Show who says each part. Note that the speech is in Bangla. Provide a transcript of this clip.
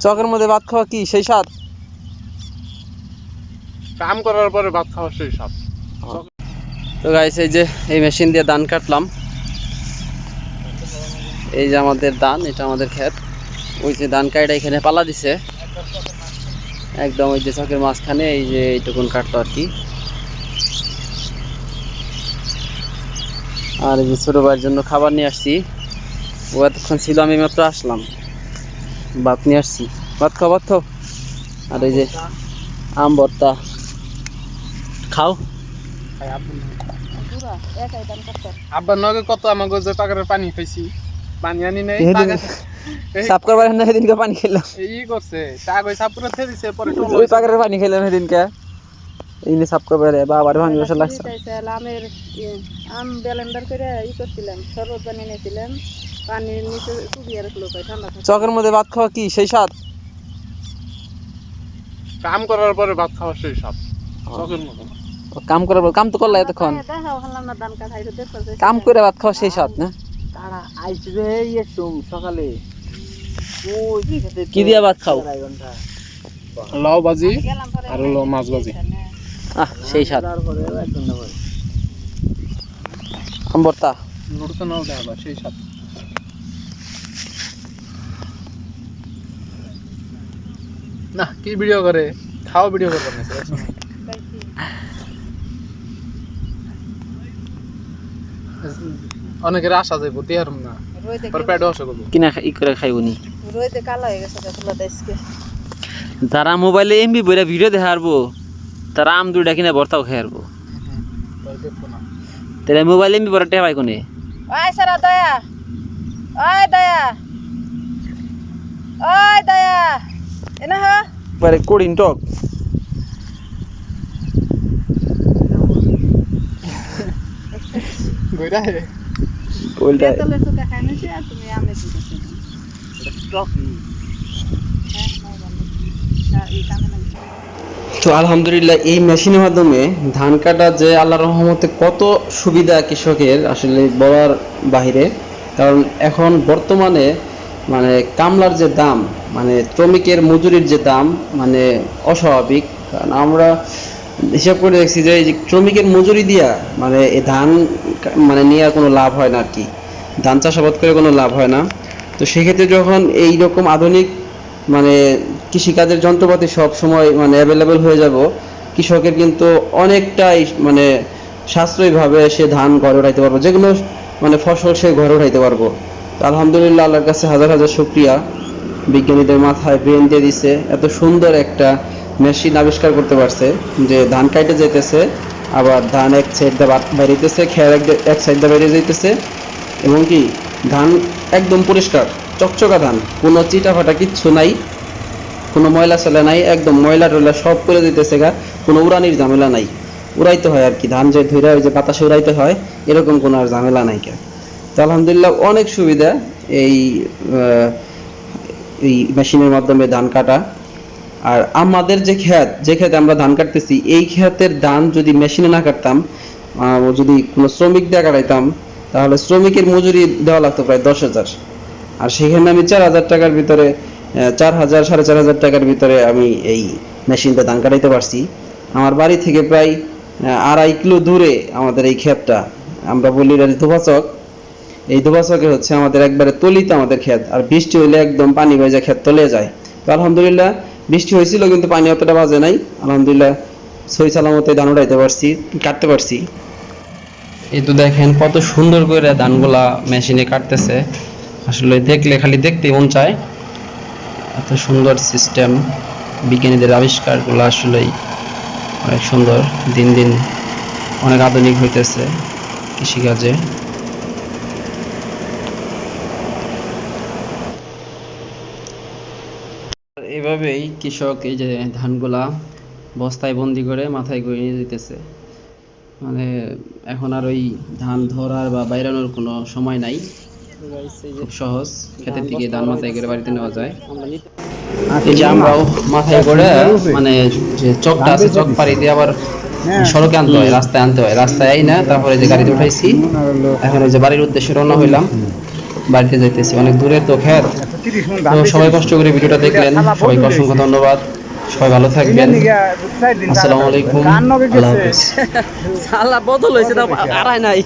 Speaker 1: চকের মধ্যে ভাত খাওয়া কি? সেই স্বাদ?
Speaker 2: কাম করার পরে ভাত খাওয়া সেই স্বাদ।
Speaker 1: তো গাইস এই যে এই মেশিন দিয়ে ধান কাটলাম। এই যে আমাদের ধান এটা আমাদের ক্ষেত। ওই যে ধান কাইটা এখানে পালা দিছে। একদম ওই যে চকের মাঝখানে এই যে এইটুকুন কাটলো আর কি। আর এই যে ছোট ভাইয়ের জন্য খাবার নিয়ে আসছি। ও এতক্ষণ ছিল আমি মাত্র আসলাম। ভাত নিয়ে আসছি। ভাত খাও ভাত খাও। আর এই যে আম ভর্তা। খাও।
Speaker 2: আব্বার নগে কত আমাকে যে পাকারের পানি খাইছি। পানি আনি নেই
Speaker 1: সাফ করবার না সেদিনকে পানি খেলাম।
Speaker 2: এই করছে তা ওই সাপুরে থেকে দিছে পরে
Speaker 1: ওই পাকের পানি খেলাম সেদিনকে। করবার বাবার ভাঙি বসে লাগছে
Speaker 3: আমের আম ব্লেন্ডার করে ই করছিলাম শরবত বানিয়ে নিয়েছিলাম পানির নিচে রাখল কই ঠান্ডা
Speaker 1: চকের মধ্যে ভাত খাওয়া কি সেই স্বাদ?
Speaker 2: কাম করার পরে ভাত খাওয়া সেই স্বাদ চকের মতো
Speaker 1: ও কাম করার পর কাম তো করলা এতক্ষণ। কাম করে ভাত খাওয়া সেই স্বাদ না?
Speaker 4: তারা আইসবে সুম সকালে। ওই
Speaker 1: কি দিয়া ভাত খাও?
Speaker 2: লাউ ভাজি আর হলো মাছ ভাজি।
Speaker 1: আহ সেই স্বাদ। ভর্তা
Speaker 2: লুড়তে নাও দেখাবা সেই স্বাদ না কি ভিডিও করে? খাও ভিডিও করবে না অনেকের আশা যাইব তিয়ারম না।
Speaker 3: রোদে
Speaker 2: পরে অসুখ করব
Speaker 1: কিনা ই করে খাইব নি।
Speaker 3: রোদে কালো হয়ে গেছে
Speaker 1: যারা মোবাইলে এমবি বইরা ভিডিও দেখা হারবো তারা আম দুইটা কিনে ভর্তাও খাই হারবো
Speaker 2: পরে দেখব না
Speaker 1: তাহলে মোবাইল এমবি বড় টেপাই কোনে
Speaker 3: ওই সারা দয়া ওই দয়া ওই দয়া এনা হ
Speaker 1: পরে কোডিন টক
Speaker 2: গইরা হে
Speaker 1: ওইটা
Speaker 3: তেলের চোখা খাই নিছি আর তুমি আমে চোখা খাই হ্যাঁ এই কামে না
Speaker 1: তো আলহামদুলিল্লাহ, এই মেশিনের মাধ্যমে ধান কাটা যে আল্লাহ রহমতে কত সুবিধা কৃষকের আসলে বলার বাহিরে, কারণ এখন বর্তমানে মানে কামলার যে দাম মানে শ্রমিকের মজুরির যে দাম মানে অস্বাভাবিক। কারণ আমরা হিসাব করে দেখছি যে শ্রমিকের মজুরি দিয়া মানে এই ধান মানে নেওয়ার কোনো লাভ হয় না আর কি। ধান চাষাবাদ করে কোনো লাভ হয় না। তো সেক্ষেত্রে যখন এই রকম আধুনিক মানে কৃষিকাজের যন্ত্রপাতি সব সময় মানে অ্যাভেলেবেল হয়ে যাব। কৃষকের কিন্তু অনেকটাই মানে সাশ্রয়ীভাবে সে ধান ঘরে উঠাইতে পারব। যেগুলো মানে ফসল সে ঘরে উঠাইতে পারব। আলহামদুলিল্লাহ আল্লাহর কাছে হাজার হাজার শুক্রিয়া। বিজ্ঞানীদের মাথায় ব্রেন দিয়ে দিছে। এত সুন্দর একটা মেশিন আবিষ্কার করতে পারছে যে ধান কাইটে যেতেছে আবার ধান এক সাইড দিয়ে বেরিয়েতেছে খেয়ার এক সাইড দিয়ে বেরিয়ে যাইতেছে। এবং কি ধান একদম পরিষ্কার, চকচকা ধান, কোনো চিটা ফাটা কিচ্ছু নাই। কোনো ময়লা চলে নাই, একদম ময়লা টয়লা সব করে দিতেছে গা, কোনো উড়ানির ঝামেলা নাই। উড়াইতে হয় আর কি, ধান যে ধরে ওই যে বাতাসে উড়াইতে হয়, এরকম কোনো আর ঝামেলা নাই কে তো আলহামদুলিল্লাহ অনেক সুবিধা এই এই মেশিনের মাধ্যমে ধান কাটা। আর আমাদের যে ক্ষেত, যে ক্ষেতে আমরা ধান কাটতেছি, এই ক্ষেতের ধান যদি মেশিনে না কাটতাম যদি কোনো শ্রমিক দিয়ে কাটাইতাম, তাহলে শ্রমিকের মজুরি দেওয়া লাগতো প্রায় দশ হাজার। আর সেখানে আমি চার হাজার টাকার ভিতরে চার হাজার, সাড়ে চার হাজার টাকার ভিতরে আমি এই মেশিনটা ধান কাটাইতে পারছি। আমার বাড়ি থেকে প্রায় আড়াই কিলো দূরে আমাদের এই ক্ষেতটা। আমরা বলি ধোবাচক। এই ধোবাচকে হচ্ছে আমাদের একবারে তলিতে আমাদের ক্ষেত। আর বৃষ্টি হইলে একদম পানি ভেজা ক্ষেত তলে যায়। তো আলহামদুলিল্লাহ, বৃষ্টি হয়েছিল কিন্তু পানি অতটা বাজে নাই। আলহামদুলিল্লাহ, সই সালামতে ধান উঠাইতে পারছি, কাটতে পারছি। এই তো দেখেন, কত সুন্দর করে ধানগুলা মেশিনে কাটতেছে। আসলে দেখলে খালি দেখতে মন চায়। এত সুন্দর সিস্টেম বিজ্ঞানীদের আবিষ্কারগুলো আসলেই অনেক সুন্দর। দিন দিন অনেক আধুনিক হইতেছে কৃষিকাজে। এভাবেই কৃষক এই যে ধানগুলা বস্তায় বন্দি করে মাথায় করে নিয়ে যেতেছে। মানে এখন আর ওই ধান ধরার বা বাইরানোর কোনো সময় নাই। খুব সহজ। ক্ষেতের থেকে ধান মাথায় করে বাড়িতে নেওয়া যায়। এই যে আমরাও মাথায় করে মানে যে চকটা আছে চক পাড়ি দিয়ে আবার সড়কে আনতে হয় রাস্তায় আনতে হয়। রাস্তায় আই না তারপরে যে গাড়িতে উঠাইছি এখন এই যে বাড়ির উদ্দেশ্যে রওনা হইলাম। বাড়িতে যাইতেছি অনেক দূরে তো
Speaker 4: মন
Speaker 1: তো সবাই কষ্ট করে ভিডিওটা দেখলেন। সবাইকে অসংখ্য ধন্যবাদ। সবাই ভালো থাকবেন। আসসালামু আলাইকুম। আল্লাহ হাফেজ।
Speaker 3: সালা বদল হয়েছে না আড়াই নাই।